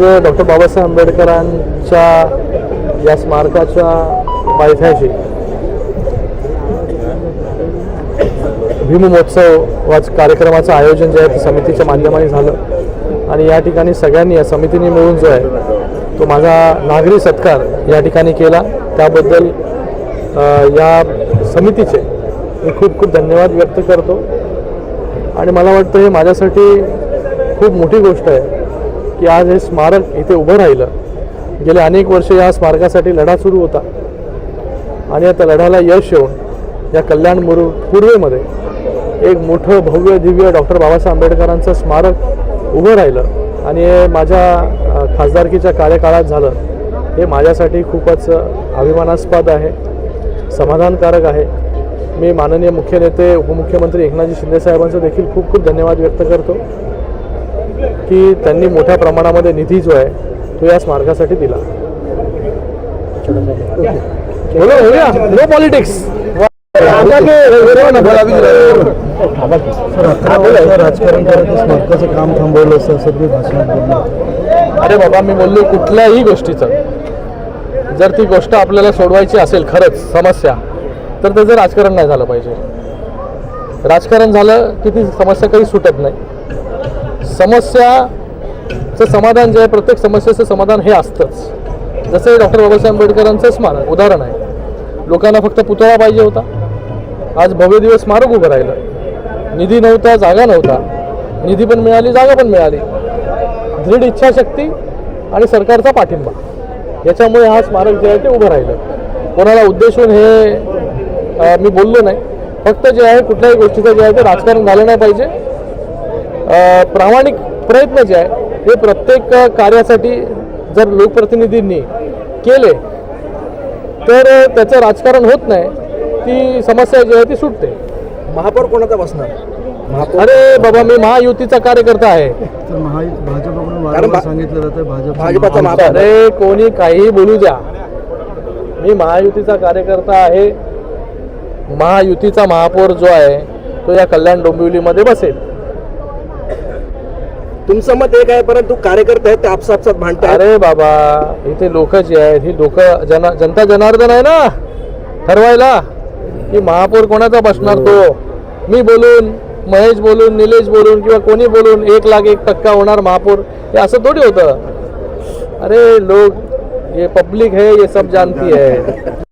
Doctor Babasaheb आंबेडकरांच्या या स्मारकाच्या पायथ्याशी भीममहोत्सव वाच कार्यक्रमाचं आयोजन जे आहे ते समितीच्या माध्यमाने झालं. आणि या ठिकाणी सगळ्यांनी या समितीने मिळून जो आहे तो माझा नागरी सत्कार या ठिकाणी केला. त्याबद्दल या समितीचे मी खूप खूप धन्यवाद व्यक्त करतो. आणि मला वाटतं हे माझ्यासाठी खूप मोठी गोष्ट आहे. की आज हे स्मारक इथे उभं राहिलं. गेले अनेक वर्ष या स्मारकासाठी लढा सुरू होता. आणि आता लढ्याला यश येऊन या कल्याण मुरु पूर्वेमध्ये एक मोठं भव्य दिव्य डॉक्टर बाबासाहेब आंबेडकरांचं स्मारक उभं राहिलं. आणि हे माझ्या खासदारकीच्या कार्यकाळात झालं. हे माझ्यासाठी खूपच अभिमानास्पद आहे. समाधानकारक आहे. मी माननीय मुख्य नेते उपमुख्यमंत्री एकनाथजी शिंदेसाहेबांचं देखील खूप खूप धन्यवाद व्यक्त करतो. की त्यांनी मोठ्या प्रमाणामध्ये निधी जो आहे तो या स्मारकासाठी दिला. नो पॉलिटिक्स राजकारण करत स्मारकाचं काम थांबवलं असं भाषणात अरे बाबा मी बोललो कुठल्याही गोष्टीचं. जर ती गोष्ट आपल्याला सोडवायची असेल खरंच समस्या तर त्याचं राजकारण नाही झालं पाहिजे. राजकारण झालं की ती समस्या काही सुटत नाही. समस्याचं समाधान जे आहे प्रत्येक समस्येचं समाधान हे असतंच. जसं डॉक्टर बाबासाहेब आंबेडकरांचं स्मारक उदाहरण आहे. लोकांना फक्त पुतळा पाहिजे होता. आज भव्य दिवस स्मारक उभं राहिलं. निधी नव्हता जागा नव्हता. निधी पण मिळाली जागा पण मिळाली. दृढ इच्छाशक्ती आणि सरकारचा पाठिंबा. याच्यामुळे हा स्मारक जे आहे ते उभं राहिलं. कोणाला उद्देशून हे मी बोललो नाही. फक्त जे आहे कुठल्याही गोष्टीचं जे आहे ते राजकारण झालं नाही पाहिजे. प्रामाणिक प्रयत्न जे आहे हे प्रत्येक कार्यासाठी जर लोकप्रतिनिधींनी केले तर त्याचं राजकारण होत नाही ती समस्या जी आहे ती सुटते. महापौर कोणाचा बसणार? अरे बाबा मी महायुतीचा कार्यकर्ता आहे. सांगितलं जातं भाजपाचा अरे कोणी काही बोलू द्या. मी महायुतीचा कार्यकर्ता आहे. महायुतीचा महापौर जो आहे तो या कल्याण डोंबिवलीमध्ये बसेल. तुमचं मत एक आहे परंतु कार्यकर्ते आहेत ते आपसापसात भांडतात अरे बाबा इथे लोक जे आहेत ही लोक जना जनता जनार्दन आहे ना? ठरवायला. की महापौर कोणाचा बसणार तो? मी बोलून महेश बोलून निलेश बोलून किंवा कोणी बोलून एक लाख एक टक्का होणार महापौर? हे असं थोडी होतं. अरे लोक ये पब्लिक है ये सब जानती है.